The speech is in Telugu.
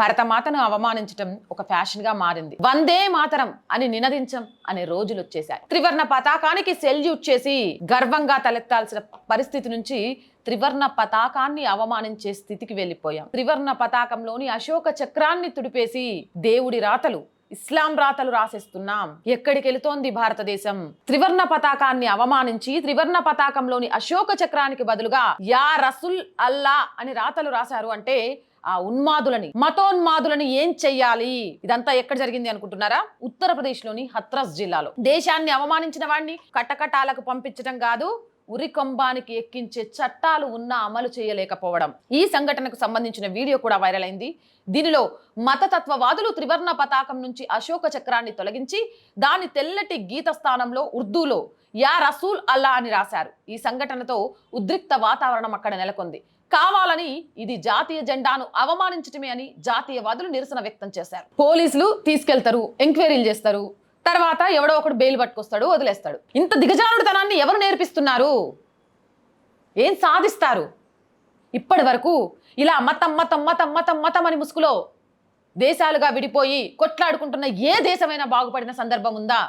భరతమాతను అవమానించటం ఒక ఫ్యాషన్గా మారింది. వందే మాతరం అని నినదించం అనే రోజులు వచ్చేసాయి త్రివర్ణ పతాకానికి సెల్యూట్ చేసి గర్వంగా తలెత్తాల్సిన పరిస్థితి నుంచి త్రివర్ణ పతాకాన్ని అవమానించే స్థితికి వెళ్ళిపోయాం. త్రివర్ణ పతాకంలోని అశోక చక్రాన్ని తుడిపేసి దేవుడి రాతలు ఇస్లాం రాతలు రాసేస్తున్నాం. ఎక్కడికి వెళుతోంది భారతదేశం? త్రివర్ణ పతాకాన్ని అవమానించి త్రివర్ణ పతాకంలోని అశోక చక్రానికి బదులుగా యా రసుల్ అల్లా అని రాతలు రాశారు అంటే ఆ ఉన్మాదులని మతోన్మాదులని ఏం చెయ్యాలి? ఇదంతా ఎక్కడ జరిగింది అనుకుంటున్నారా? ఉత్తరప్రదేశ్లోని హత్రస్ జిల్లాలో. దేశాన్ని అవమానించిన వాడిని కటకటాలకు పంపించడం కాదు ఉరికొంబానికి ఎక్కించే చట్టాలు ఉన్నా అమలు చేయలేకపోవడం. ఈ సంఘటనకు సంబంధించిన వీడియో కూడా వైరల్ అయింది. దీనిలో మతతత్వవాదులు త్రివర్ణ పతాకం నుంచి అశోక చక్రాన్ని తొలగించి దాని తెల్లటి గీత స్థానంలో ఉర్దూలో యా రసూల్ అల్లా అని రాశారు. ఈ సంఘటనతో ఉద్రిక్త వాతావరణం అక్కడ నెలకొంది. కావాలని ఇది జాతీయ జెండాను అవమానించటమే అని జాతీయవాదులు నిరసన వ్యక్తం చేశారు. పోలీసులు తీసుకెళ్తారు ఎంక్వైరీలు చేస్తారు. తర్వాత ఎవడో ఒకడు బెయిల్ పట్టుకొస్తాడు వదిలేస్తాడు. ఇంత దిగజారుడుతనాన్ని ఎవరు నేర్పిస్తున్నారు? ఏం సాధిస్తారు? ఇప్పటి వరకు ఇలా మతం మతం మతం మతం మతం అని ముసుగులో దేశాలుగా విడిపోయి కొట్లాడుకుంటున్న ఏ దేశమైనా బాగుపడిన సందర్భం ఉందా?